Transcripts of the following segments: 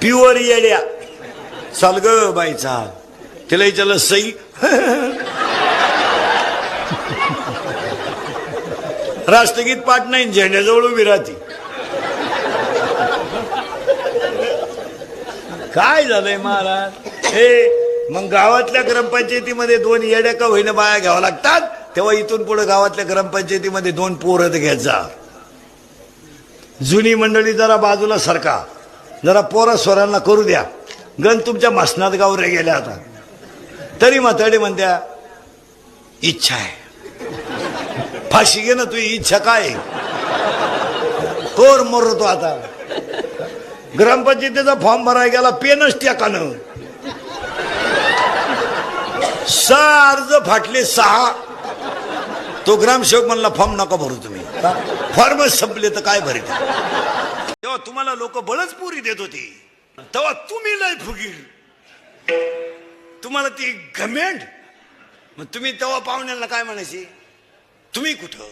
Pure येड्या. चाल ग बाई चाल. तिला विचारलं सई? राष्ट्रगीत पाठ नाही झेंड्याजवळ उभी राहते. काय झालंय महाराज? हे मग गावातल्या ग्रामपंचायतीमध्ये दोन येड्या का होईना बाया घ्यावं लागतात? तेव्हा इथून पुढे गावातल्या ग्रामपंचायतीमध्ये दोन पोरं घ्यायचा जुनी मंडळी जरा बाजूला सरका. जरा पोरा स्वरांना करू द्या. गण तुमच्या मसनात गावरे गेल्या आता. तरी म्हाताडी म्हणत्या इच्छा आहे. फाशी घे ना तुझी इच्छा काय आहे? कोर मरतो आता. ग्रामपंचायतीचा फॉर्म भरायला गेला पेनच ट्याकानं सहा अर्ज फाटले सहा. तो ग्रामसेवक म्हणला फॉर्म नका भरू तुम्ही. फॉर्मच संपले तर काय भरीत तेव्हा तुम्हाला लोक बळच पुरी देत होती. तेव्हा तुम्ही लय फुगीर. तुम्हाला ती घमेंड. मग तुम्ही तेव्हा पाहुण्यांना काय म्हणायचे? तुम्ही कुठं?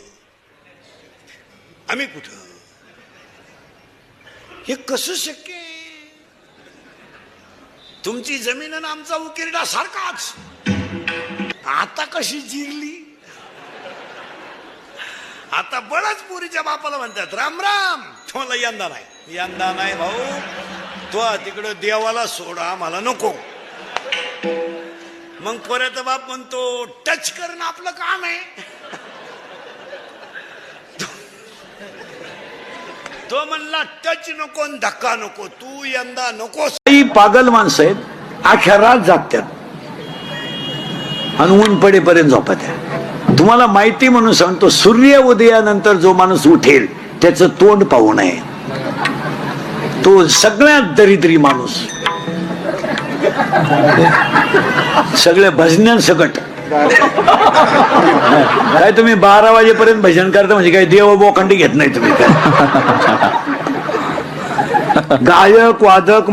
आम्ही कुठं? हे कसं शक्य तुमची जमीन आणि आमचा उकिरडा सारखाच. आता कशी जिरली? आता बळच पुरीच्या बापाला म्हणतात राम राम. तुम्हाला यंदा नाही. यंदा नाही भाऊ. तो तिकडं देवाला सोडा मला नको. मग परत बाप म्हणतो टच करणं आपलं काम आहे. तो म्हणला टच नको धक्का नको. तू यंदा नको पागल माणसं आहेत. अख्या रात जागत्यात आणि ऊन पडेपर्यंत झोपत्या तुम्हाला माहिती म्हणून सांगतो सूर्य उदयानंतर जो माणूस उठेल त्याचं तोंड पाहू नये. तो सगळ्यात दरिद्री माणूस. सगळ्या भजन्यांसकट काय तुम्ही बारा वाजेपर्यंत भजन करता म्हणजे काय देव बोखंडी घेत नाही तुम्ही. काय गायक वादक